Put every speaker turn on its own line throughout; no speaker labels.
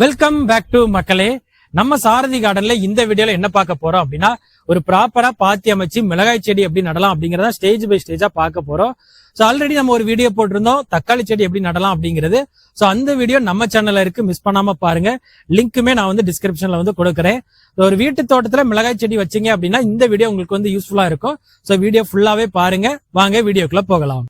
Welcome back to மக்களே. நம்ம சாரதி கார்டன்ல இந்த வீடியோல என்ன பார்க்க போறோம் அப்படின்னா ஒரு ப்ராப்பரா பாத்தி அமைச்சு மிளகாய் செடி எப்படி நடலாம் அப்படிங்கறத ஸ்டேஜ் பை ஸ்டேஜா பார்க்க போறோம். சோ ஆல்ரெடி நம்ம ஒரு வீடியோ போட்டிருந்தோம். தக்காளி செடி எப்படி நடலாம் அப்படிங்கிறது. சோ அந்த வீடியோ நம்ம சேனல்ல இருக்கு. மிஸ் பண்ணாம பாருங்க. லிங்க்குமே நான் வந்து டிஸ்கிரிப்ஷன்ல வந்து கொடுக்குறேன். ஒரு வீட்டு தோட்டத்துல மிளகாய் செடி வச்சீங்க அப்படின்னா இந்த வீடியோ உங்களுக்கு வந்து யூஸ்ஃபுல்லா இருக்கும். சோ வீடியோ ஃபுல்லாவே பாருங்க. வாங்க வீடியோக்குள்ள போகலாம்.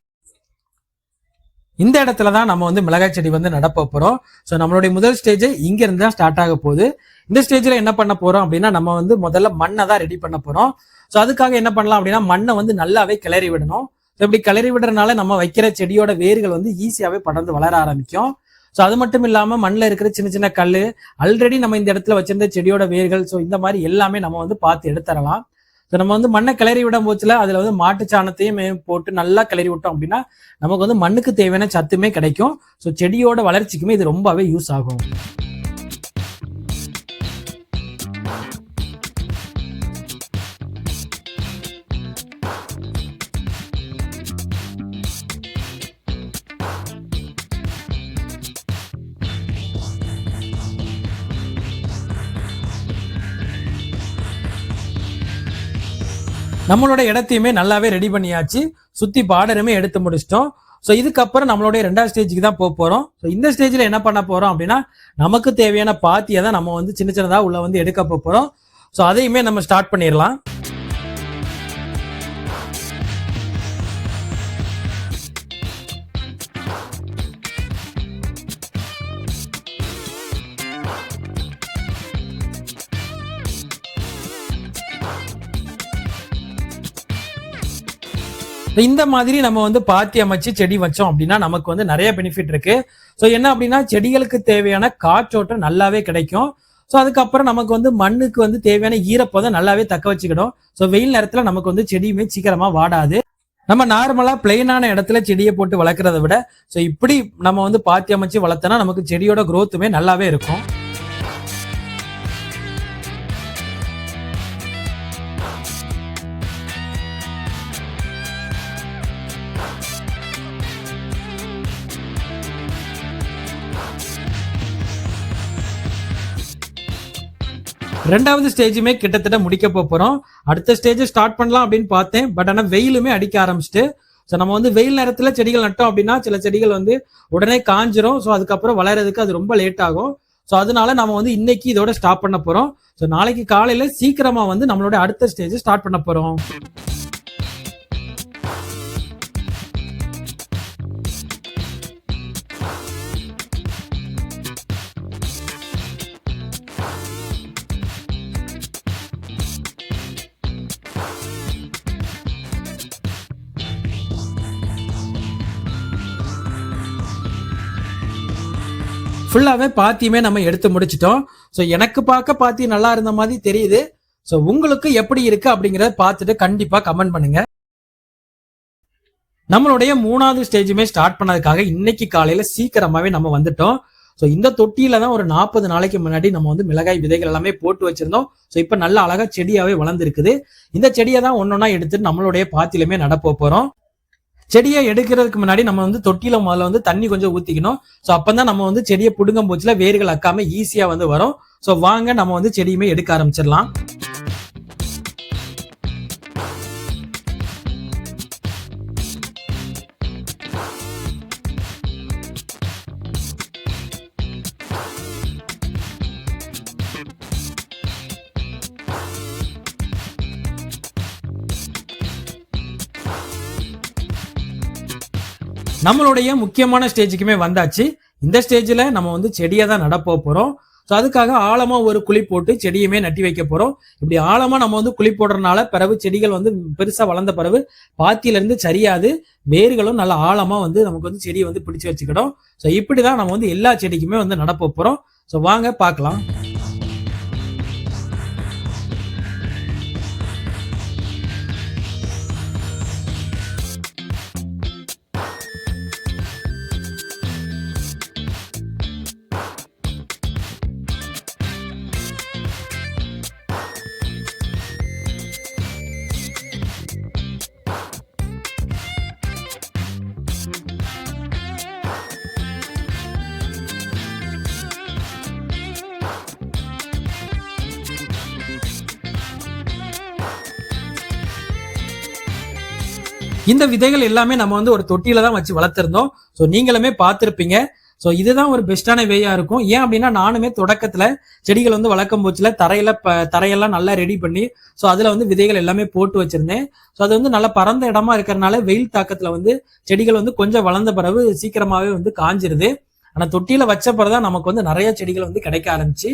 இந்த இடத்துல தான் நம்ம வந்து மிளகாய் செடி வந்து நடப்ப போகிறோம் ஸோ நம்மளுடைய முதல் ஸ்டேஜ் இங்கேருந்து தான் ஸ்டார்ட் ஆக போகுது. இந்த ஸ்டேஜில் என்ன பண்ண போகிறோம் அப்படின்னா நம்ம வந்து முதல்ல மண்ணை தான் ரெடி பண்ண போகிறோம் ஸோ அதுக்காக என்ன பண்ணலாம் அப்படின்னா மண்ணை வந்து நல்லாவே கிளறி விடணும். ஸோ இப்படி கிளறி விடுறதுனால நம்ம வைக்கிற செடியோட வேர்கள் வந்து ஈஸியாகவே படர்ந்து வளர ஆரம்பிக்கும். ஸோ அது மட்டும் இல்லாமல் மண்ணில் இருக்கிற சின்ன சின்ன கல் ஆல்ரெடி நம்ம இந்த இடத்துல வச்சிருந்த செடியோட வேர்கள் ஸோ இந்த மாதிரி எல்லாமே நம்ம வந்து பார்த்து எடுத்துடலாம். ஸோ நம்ம வந்து மண்ணை கிளறி விடும் போச்சுல அதில் வந்து மாட்டு சாணத்தையும் மே- போட்டு நல்லா கிளறி விட்டோம் அப்படின்னா நமக்கு வந்து மண்ணுக்கு தேவையான சத்துமே கிடைக்கும். ஸோ செடியோட வளர்ச்சிக்குமே இது ரொம்பவே யூஸ் ஆகும். நம்மளோட இடத்தையுமே நல்லாவே ரெடி பண்ணியாச்சு. சுத்தி பார்டருமே எடுத்து முடிச்சிட்டோம். ஸோ இதுக்கப்புறம் நம்மளுடைய ரெண்டாவது ஸ்டேஜுக்கு தான் போக போகிறோம் ஸோ இந்த ஸ்டேஜில் என்ன பண்ண போகிறோம் அப்படின்னா நமக்கு தேவையான பாத்தியை தான் நம்ம வந்து சின்ன சின்னதாக உள்ள வந்து எடுக்க போகிறோம் ஸோ அதையுமே நம்ம ஸ்டார்ட் பண்ணிடலாம். இந்த மாதிரி நம்ம வந்து பாத்தி அமைச்சு செடி வச்சோம் அப்படின்னா நமக்கு வந்து நிறைய பெனிஃபிட் இருக்கு. ஸோ என்ன அப்படின்னா செடிகளுக்கு தேவையான காற்றோட்டம் நல்லாவே கிடைக்கும். ஸோ அதுக்கப்புறம் நமக்கு வந்து மண்ணுக்கு வந்து தேவையான ஈரப்பதம் நல்லாவே தக்க வச்சுக்கிடும். ஸோ வெயில் நேரத்தில் நமக்கு வந்து செடியுமே சீக்கிரமாக வாடாது. நம்ம நார்மலா பிளெயினான இடத்துல செடியை போட்டு வளர்க்குறத விட ஸோ இப்படி நம்ம வந்து பாத்தி அமைச்சு வளர்த்தனா நமக்கு செடியோட க்ரோத்துமே நல்லாவே இருக்கும். ரெண்டாவது ஸ்டேஜுமே கிட்டத்தட்ட முடிக்க போப் போறோம். அடுத்த ஸ்டேஜ் ஸ்டார்ட் பண்ணலாம் அப்படின்னு பார்த்தேன். பட் ஆனால் வெயிலுமே அடிக்க ஆரம்பிச்சிட்டு ஸோ நம்ம வந்து வெயில் நேரத்தில் செடிகள் நட்டோம் அப்படின்னா சில செடிகள் வந்து உடனே காஞ்சிரும். ஸோ அதுக்கப்புறம் வளர்கிறதுக்கு அது ரொம்ப லேட் ஆகும். ஸோ அதனால நம்ம வந்து இன்னைக்கு இதோட ஸ்டாப் பண்ண போகிறோம் ஸோ நாளைக்கு காலையில் சீக்கிரமாக வந்து நம்மளோட அடுத்த ஸ்டேஜ் ஸ்டார்ட் பண்ண போகிறோம் ஃபுல்லாகவே பாத்தியுமே நம்ம எடுத்து முடிச்சிட்டோம். ஸோ எனக்கு பார்க்க பாத்தி நல்லா இருந்த மாதிரி தெரியுது. ஸோ உங்களுக்கு எப்படி இருக்கு அப்படிங்கிறத பார்த்துட்டு கண்டிப்பாக கமெண்ட் பண்ணுங்க. நம்மளுடைய மூணாவது ஸ்டேஜுமே ஸ்டார்ட் பண்ணதுக்காக இன்னைக்கு காலையில சீக்கிரமாவே நம்ம வந்துட்டோம். ஸோ இந்த தொட்டியில தான் ஒரு நாற்பது நாளைக்கு முன்னாடி நம்ம வந்து மிளகாய் விதைகள் எல்லாமே போட்டு வச்சிருந்தோம். ஸோ இப்போ நல்ல அழகா செடியாவே வளர்ந்துருக்குது. இந்த செடியை தான் ஒன்னொன்னா எடுத்து நம்மளுடைய பாத்திலுமே நடப்ப போறோம். செடியை எடுக்கிறதுக்கு முன்னாடி நம்ம வந்து தொட்டியில முதல்ல வந்து தண்ணி கொஞ்சம் ஊத்திக்கணும். ஸோ அப்பதான் நம்ம வந்து செடியை புடுங்கும் போச்சுல வேர்கள் அக்காம ஈஸியா வந்து வரும். ஸோ வாங்க நம்ம வந்து செடியுமே எடுக்க ஆரம்பிச்சிடலாம். நம்மளுடைய முக்கியமான ஸ்டேஜுக்குமே வந்தாச்சு. இந்த ஸ்டேஜில் நம்ம வந்து செடியை தான் நடப்போ போகிறோம் ஸோ அதுக்காக ஆழமாக ஒரு குழி போட்டு செடியுமே நட்டி வைக்க போகிறோம் இப்படி ஆழமாக நம்ம வந்து குழி போடுறதுனால பிறகு செடிகள் வந்து பெருசாக வளர்ந்த பிறகு பாத்தியிலேருந்து சரியாது. வேர்களும் நல்ல ஆழமாக வந்து நமக்கு வந்து செடியை வந்து பிடிச்சி வச்சுக்கிடும். ஸோ இப்படி தான் நம்ம வந்து எல்லா செடிக்குமே வந்து நடப்ப போகிறோம் ஸோ வாங்க பார்க்கலாம். இந்த விதைகள் எல்லாமே நம்ம வந்து ஒரு தொட்டியில தான் வச்சு வளர்த்திருந்தோம். ஸோ நீங்களுமே பார்த்துருப்பீங்க. ஸோ இதுதான் ஒரு பெஸ்டான வேயா இருக்கும். ஏன் அப்படின்னா நானுமே தொடக்கத்துல செடிகள் வந்து வளர்க்கும் போச்சுல தரையில ப- தரையெல்லாம் நல்லா ரெடி பண்ணி ஸோ அதுல வந்து விதைகள் எல்லாமே போட்டு வச்சிருந்தேன். ஸோ அது வந்து நல்லா பரந்த இடமா இருக்கிறனால வெயில் தாக்கத்துல வந்து செடிகள் வந்து கொஞ்சம் வளர்ந்த பிறகு சீக்கிரமாவே வந்து காஞ்சிருது. ஆனா தொட்டியில வச்ச பிறகுதான் நமக்கு வந்து நிறைய செடிகள் வந்து கிடைக்க ஆரம்பிச்சு.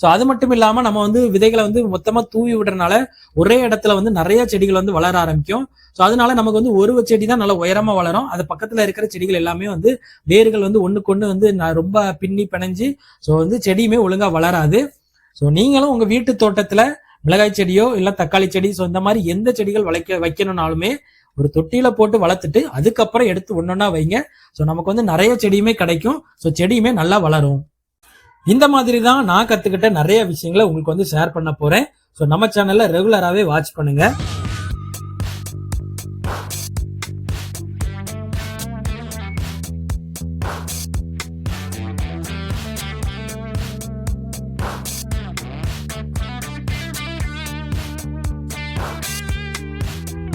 ஸோ அது மட்டும் இல்லாமல் நம்ம வந்து விதைகளை வந்து மொத்தமாக தூவி விடுறதுனால ஒரே இடத்துல வந்து நிறைய செடிகள் வந்து வளர ஆரம்பிக்கும். ஸோ அதனால நமக்கு வந்து ஒரு செடி தான் நல்லா உயரமாக வளரும். அது பக்கத்தில் இருக்கிற செடிகள் எல்லாமே வந்து வேர்கள் வந்து ஒண்ணுக்கு ஒண்ணு வந்து நான் ரொம்ப பின்னி பிணைஞ்சு ஸோ வந்து செடியுமே ஒழுங்காக வளராது. ஸோ நீங்களும் உங்கள் வீட்டு தோட்டத்தில் மிளகாய் செடியோ இல்லை தக்காளி செடி ஸோ இந்த மாதிரி எந்த செடிகள் வளைக்க வைக்கணும்னாலுமே ஒரு தொட்டியில போட்டு வளர்த்துட்டு அதுக்கப்புறம் எடுத்து ஒன்னொன்னா வைங்க. ஸோ நமக்கு வந்து நிறைய செடியுமே கிடைக்கும். ஸோ செடியுமே நல்லா வளரும். இந்த மாதிரி தான் நான் கத்துக்கிட்ட நிறைய விஷயங்களை உங்களுக்கு வந்து ஷேர் பண்ண போறேன். ஸோ நம்ம சேனல்ல ரெகுலராகவே வாட்ச் பண்ணுங்க.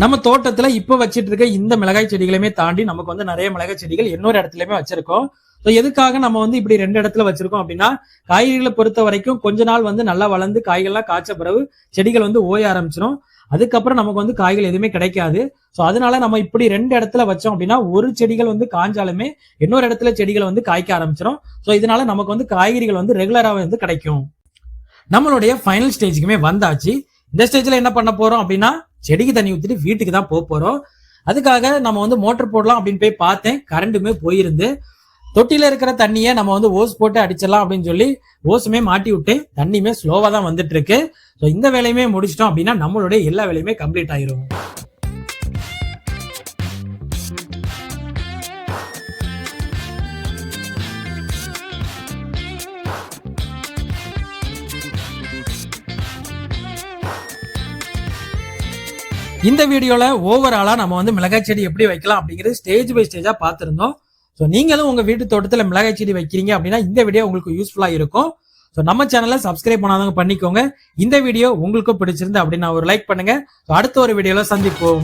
நம்ம தோட்டத்துல இப்ப வச்சிட்டு இருக்க இந்த மிளகாய் செடிகளையுமே தாண்டி நமக்கு வந்து நிறைய மிளகாய் செடிகள் இன்னொரு இடத்துலயுமே வச்சிருக்கோம். ஸோ எதுக்காக நம்ம வந்து இப்படி ரெண்டு இடத்துல வச்சிருக்கோம் அப்படின்னா காய்கறிகளை பொறுத்த வரைக்கும் கொஞ்ச நாள் வந்து நல்லா வளர்ந்து காய்கள்லாம் காய்ச்ச பிறகு செடிகள் வந்து ஓய ஆரம்பிச்சிடும் அதுக்கப்புறம் நமக்கு வந்து காய்கள் எதுவுமே கிடைக்காது. ஸோ அதனால நம்ம இப்படி ரெண்டு இடத்துல வச்சோம் அப்படின்னா ஒரு செடிகள் வந்து காஞ்சாலுமே இன்னொரு இடத்துல செடிகள் வந்து காய்க்க ஆரம்பிச்சிடும் ஸோ இதனால நமக்கு வந்து காய்கறிகள் வந்து ரெகுலராகவே வந்து கிடைக்கும். நம்மளுடைய ஃபைனல் ஸ்டேஜுக்குமே வந்தாச்சு. இந்த ஸ்டேஜில் என்ன பண்ண போறோம் அப்படின்னா செடிக்கு தண்ணி ஊற்றிட்டு வீட்டுக்கு தான் போக போறோம். அதுக்காக நம்ம வந்து மோட்டர் போடலாம் அப்படின்னு போய் பார்த்தேன். கரண்ட்டுமே போயிருந்து தொட்டியில் இருக்கிற தண்ணியை நம்ம வந்து ஓஸ் போட்டு அடிச்சிடலாம் அப்படின்னு சொல்லி ஓஸுமே மாட்டி விட்டு தண்ணியுமே ஸ்லோவா தான் வந்துட்டு இருக்கு ஸோ இந்த வேலையுமே முடிச்சிட்டோம் அப்படின்னா நம்மளுடைய எல்லா வேலையுமே கம்ப்ளீட் ஆயிரும். இந்த வீடியோவில் ஓவராலாக நம்ம வந்து மிளகாய் செடி எப்படி வைக்கலாம் அப்படிங்கிறது ஸ்டேஜ் பை ஸ்டேஜாக பார்த்துருந்தோம். ஸோ நீங்களும் உங்கள் வீட்டு தோட்டத்தில் மிளகாய் செடி வைக்கிறீங்க அப்படின்னா இந்த வீடியோ உங்களுக்கு யூஸ்ஃபுல்லா இருக்கும். ஸோ நம்ம சேனலை சப்ஸ்கிரைப் பண்ணாதவங்க பண்ணிக்கோங்க. இந்த வீடியோ உங்களுக்கும் பிடிச்சிருந்து அப்படின்னா ஒரு லைக் பண்ணுங்க. அடுத்த ஒரு வீடியோவில் சந்திப்போம்.